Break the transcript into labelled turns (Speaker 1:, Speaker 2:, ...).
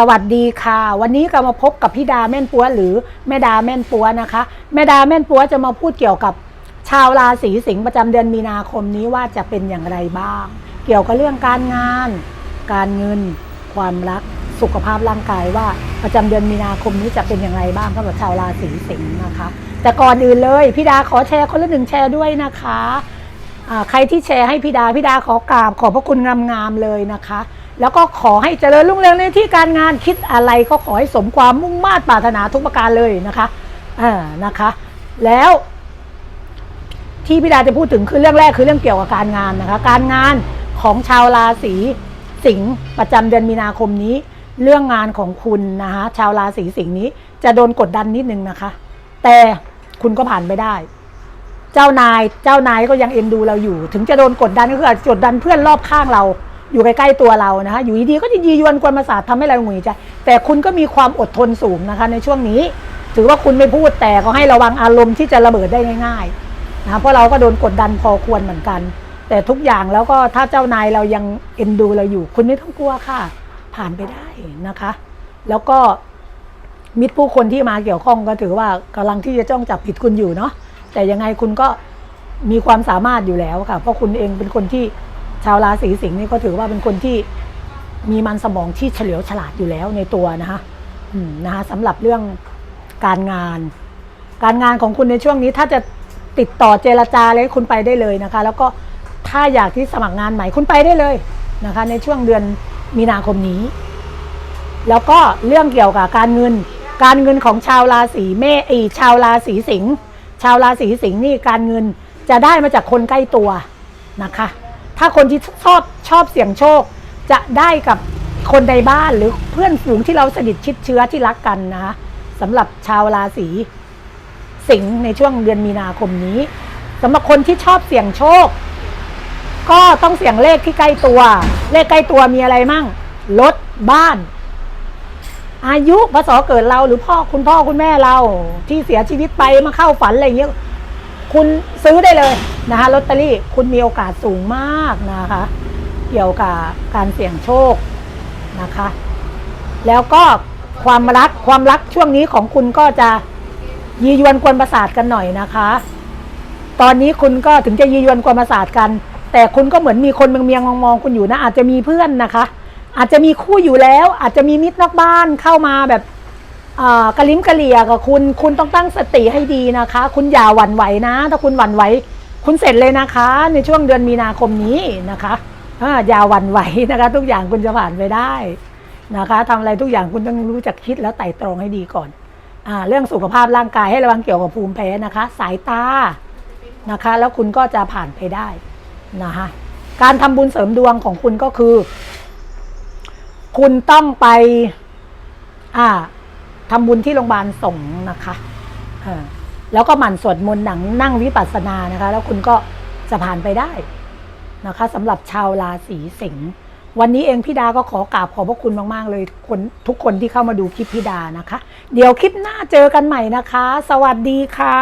Speaker 1: สวัสดีค่ะ วันนี้ก็มาพบกับพี่ดาแม่นปัวหรือแม่ดาแม่นปัวนะคะ แม่ดาแม่นปัวจะมาพูดเกี่ยวกับชาวราศีสิงห์ประจำเดือนมีนาคมนี้ว่าจะเป็นอย่างไรบ้าง เกี่ยวกับเรื่องการงาน การเงิน ความรักสุขภาพร่างกายว่าประจำเดือนมีนาคมนี้จะเป็นอย่างไรบ้างสำหรับชาวราศีสิงห์นะคะ แต่ก่อนอื่นเลยพี่ดาขอแชร์คนละหนึ่งแชร์ด้วยนะคะ ใครที่แชร์ให้พี่ดาพี่ดาขอกราบขอบพระคุณงามๆเลยนะคะ แล้วก็ขอให้เจริญรุ่งเรืองในที่การงานคิดอะไรก็ขอให้สมความมุ่งมา่ปรารถนาทุกประการเลยนะคะอ่านะคะ แล้วที่พี่ดาจะพูดถึงคือเรื่องแรกคือเรื่องเกี่ยวกับการงานนะคะ การงานของชาวราศีสิงห์ประจำเดือนมีนาคมนี้ เรื่องงานของคุณนะคะชาวราศีสิงห์นี้จะโดนกดดันนิดนึงนะคะ แต่คุณก็ผ่านไปได้ เจ้านายเจ้านายก็ยังเอ็นดูเราอยู่ ถึงจะโดนกดดันก็คือกดดันเพื่อนรอบข้างเรา อยู่ใกล้ๆตัวเรานะคะ อยู่ดีๆก็จะยียวนกวนประสาททำให้เราหงุดหงิดใจแต่คุณก็มีความอดทนสูงนะคะ ในช่วงนี้ ถือว่าคุณไม่พูดแต่ก็ให้ระวังอารมณ์ที่จะระเบิดได้ง่ายๆนะคะเพราะเราก็โดนกดดันพอควรเหมือนกัน แต่ทุกอย่างแล้วก็ถ้าเจ้านายเรายังเอ็นดูเราอยู่ คุณไม่ต้องกลัวค่ะ ผ่านไปได้นะคะ แล้วก็มิตรผู้คนที่มาเกี่ยวข้องก็ถือว่ากำลังที่จะจ้องจับผิดคุณอยู่เนาะ แต่ยังไงคุณก็มีความสามารถอยู่แล้วค่ะ เพราะคุณเองเป็นคนที่ชาวราศีสิงห์นี่ก็ถือว่าเป็นคนที่มีมันสมองที่เฉลียวฉลาดอยู่แล้วในตัวนะคะนะคะสำหรับเรื่องการงาน การงานของคุณในช่วงนี้ถ้าจะติดต่อเจรจาอะไรคุณไปได้เลยนะคะ แล้วก็ถ้าอยากที่สมัครงานใหม่คุณไปได้เลยนะคะ ในช่วงเดือนมีนาคมนี้ แล้วก็เรื่องเกี่ยวกับการเงิน การเงินของชาวราศีเมษอีชาวราศีสิงห์าวราศีสิงห์นี่การเงินจะได้มาจากคนใกล้ตัวนะคะ ถ้าคนที่ชอบชอบเสี่ยงโชค จะได้กับคนในบ้านหรือเพื่อนฝูงที่เราสนิทชิดเชื้อที่รักกันนะคะสำหรับชาวราศีสิงห์ในช่วงเดือนมีนาคมนี้สำหรับคนที่ชอบเสี่ยงโชค ก็ต้องเสี่ยงเลขที่ใกล้ตัว เลขใกล้ตัวมีอะไรมั่งรถบ้าน อายุพศเกิดเราหรือพ่อคุณพ่อคุณแม่เรา ที่เสียชีวิตไปมาเข้าฝันอะไรอย่างเงี้ยคุณซื้อได้เลยนะคะลอตเตอรี่คุณมีโอกาสสูงมากนะคะ เกี่ยวกับการเสี่ยงโชคนะคะ แล้วก็ความรักความรักช่วงนี้ของคุณก็จะยียวนกวนประสาทกันหน่อยนะคะ ตอนนี้คุณก็ถึงจะยียวนกวนประสาทกัน แต่คุณก็เหมือนมีคนเมียงเมียงมองมองๆคุณอยู่นะอาจจะมีเพื่อนนะคะ อาจจะมีคู่อยู่แล้ว อาจจะมีมิตรนอกบ้านเข้ามาแบบกระลิ้มกระเหลี่ยกับคุณ คุณต้องตั้งสติให้ดีนะคะ คุณอย่าหวั่นไหวนะ ถ้าคุณหวั่นไหวคุณเสร็จเลยนะคะ ในช่วงเดือนมีนาคมนี้นะคะอย่าหวั่นไหวนะคะ ทุกอย่างคุณจะผ่านไปได้นะคะทำอะไรทุกอย่างคุณต้องรู้จักคิดแล้วไตร่ตรองให้ดีก่อนอเรื่องสุขภาพร่างกายให้ระวังเกี่ยวกับภูมิแพ้นะคะ สายตานะคะ แล้วคุณก็จะผ่านไปได้นะคะการทำบุญเสริมดวงของคุณก็คือ คุณต้องไป อ่าทำบุญที่โรงพยาบาลสงฆ์นะคะแล้วก็หมั่นสวดมนต์หนังนั่งวิปัสสนานะคะ แล้วคุณก็จะผ่านไปได้นะคะสำหรับชาวราศีสิงห์วันนี้เองพี่ดาก็ขอกราบขอบพระคุณมาก ๆ เลยคนทุกคนที่เข้ามาดูคลิปพี่ดานะคะ เดี๋ยวคลิปหน้าเจอกันใหม่นะคะ สวัสดีค่ะ